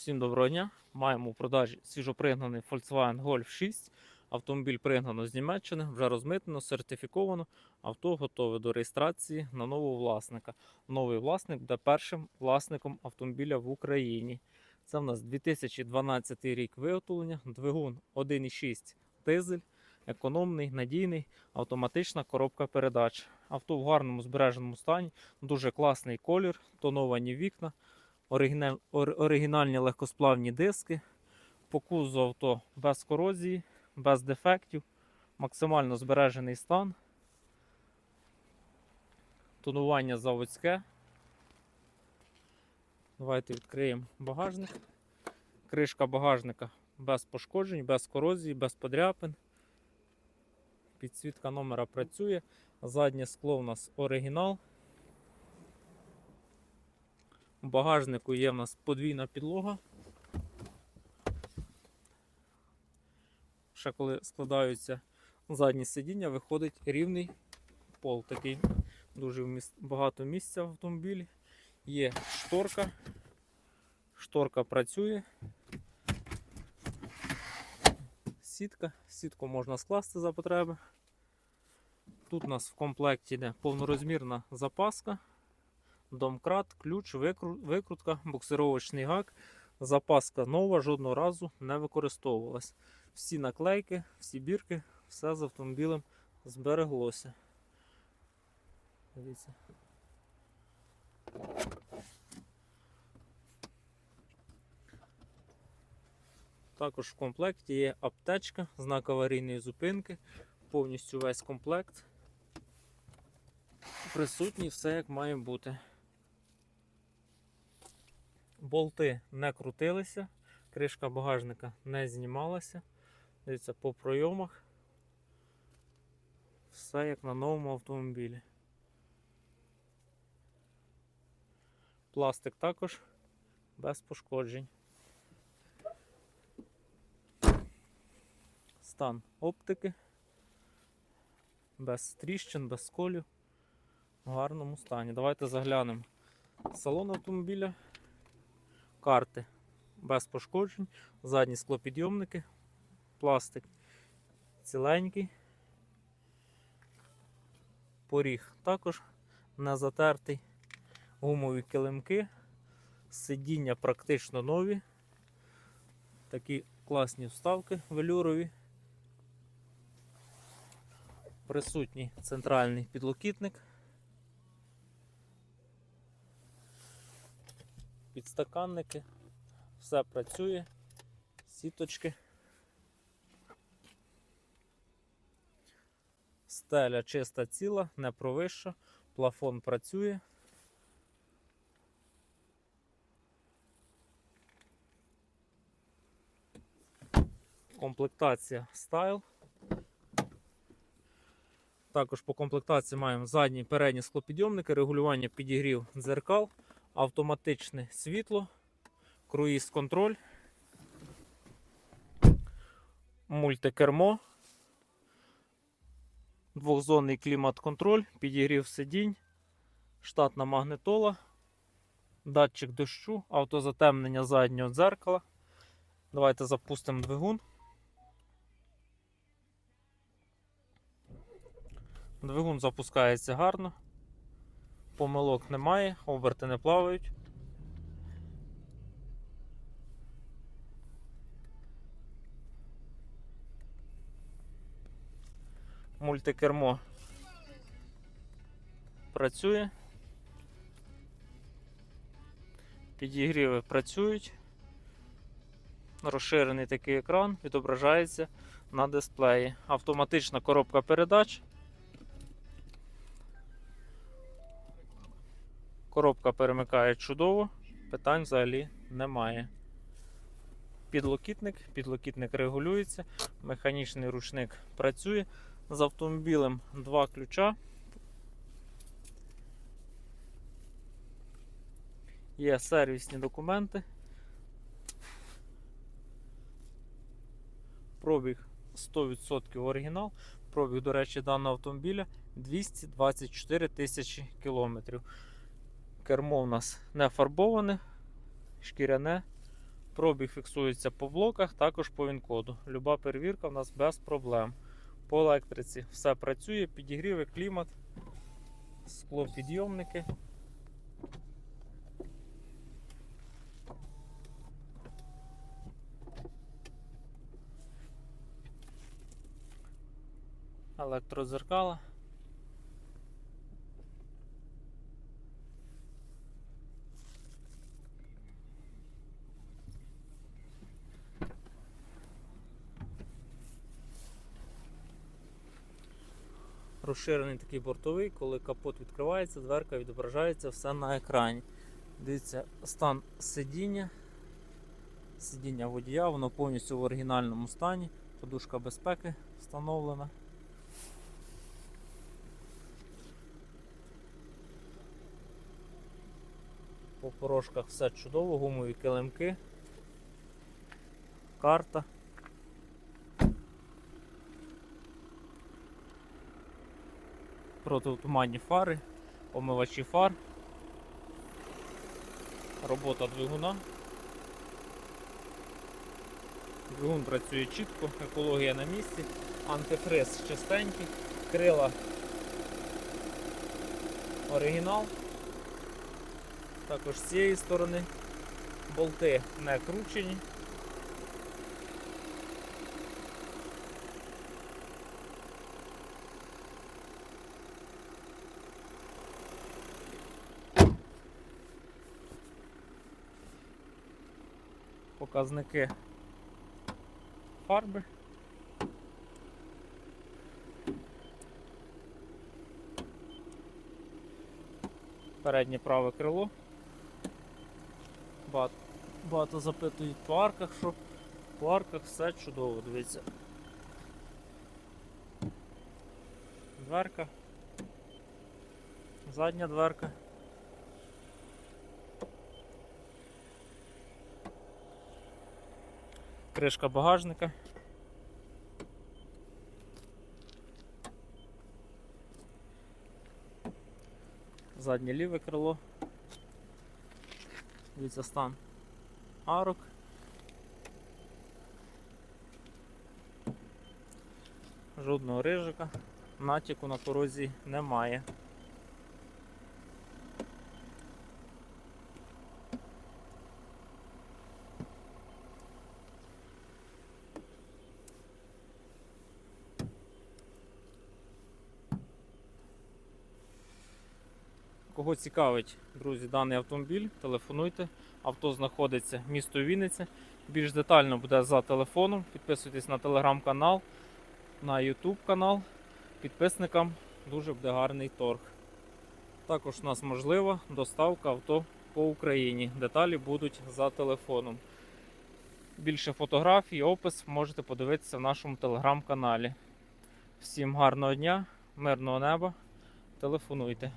Всім доброго дня. Маємо у продажі свіжопригнаний Volkswagen Golf 6. Автомобіль пригнано з Німеччини, вже розмитнено, сертифіковано. Авто готове до реєстрації на нового власника. Новий власник буде першим власником автомобіля в Україні. Це в нас 2012 рік виготовлення, двигун 1,6 дизель, економний, надійний, автоматична коробка передач. Авто в гарному збереженому стані, дуже класний колір, тоновані вікна оригінал- ор- оригінальні легкосплавні диски. По кузову авто без корозії, без дефектів, максимально збережений стан. Тонування заводське. Давайте відкриємо багажник. Кришка багажника без пошкоджень, без корозії, без подряпин. Підсвітка номера працює. Заднє скло у нас оригінал. У багажнику є в нас подвійна підлога. Ще коли складаються задні сидіння, виходить рівний пол. Такий дуже багато місця в автомобілі. Є шторка. Шторка працює. Сітка. Сітку можна скласти за потреби. Тут у нас в комплекті йде повнорозмірна запаска домкрат, ключ, викрутка, буксировочний гак. Запаска нова, жодного разу не використовувалась. Всі наклейки, всі бірки, все з автомобілем збереглося. Дивіться. Також в комплекті є аптечка, знак аварійної зупинки, повністю весь комплект. Присутній все як має бути. Болти не крутилися, кришка багажника не знімалася. Дивіться, по пройомах. Все як на новому автомобілі. Пластик також без пошкоджень. Стан оптики. Без тріщин, без сколів. В гарному стані. Давайте заглянемо. Салон автомобіля карти без пошкоджень, задні склопідйомники, пластик ціленький, поріг також не затертий, гумові килимки, сидіння практично нові, такі класні вставки велюрові. Присутній центральний підлокітник. Підстаканники, все працює, сіточки. Стеля чиста ціла, не провища, плафон працює. Комплектація стайл. Також по комплектації маємо задні передні склопідйомники, регулювання підігрів дзеркал автоматичне світло, круїз контроль, мультикермо, двохзонний клімат-контроль, підігрів сидінь, штатна магнитола, датчик дощу, автозатемнення заднього дзеркала. Давайте запустимо двигун. Двигун запускається гарно помилок немає, оберти не плавають. Мультикермо працює. Підігріви працюють. Розширений такий екран відображається на дисплеї. Автоматична коробка передач. Коробка перемикає чудово, питань взагалі немає. Підлокітник, підлокітник регулюється, механічний ручник працює. З автомобілем два ключа. Є сервісні документи. Пробіг 100% оригінал. Пробіг, до речі, даного автомобіля 224 тисячі кілометрів. Кермо у нас не фарбоване, шкіряне, Пробіг фіксується по блоках, також по він-коду. Люба перевірка в нас без проблем. По електриці все працює, підігріви, клімат, склопідйомники. Електрозеркала. Розширений такий бортовий, коли капот відкривається, дверка відображається все на екрані. Дивіться, стан сидіння. Сидіння водія, воно повністю в оригінальному стані. Подушка безпеки встановлена. По порожках все чудово, гумові килимки, карта. Протитуманні фари, омивачі фар, робота двигуна. Двигун працює чітко, екологія на місці, антифриз чистенький, крила оригінал. Також з цієї сторони болти не кручені. Показники фарби. Переднє праве крило. Багато, багато запитують по арках, що по арках все чудово, дивіться. Дверка. Задня дверка. Кришка багажника. Заднє ліве крило. Дивіться стан арок. Жодного рижика, натяку на корозії немає. Кого цікавить, друзі, даний автомобіль, телефонуйте. Авто знаходиться місто Вінниця. Більш детально буде за телефоном. Підписуйтесь на телеграм-канал, на YouTube канал. Підписникам дуже буде гарний торг. Також у нас можлива доставка авто по Україні. Деталі будуть за телефоном. Більше фотографій, опис можете подивитися в нашому телеграм-каналі. Всім гарного дня, мирного неба. Телефонуйте.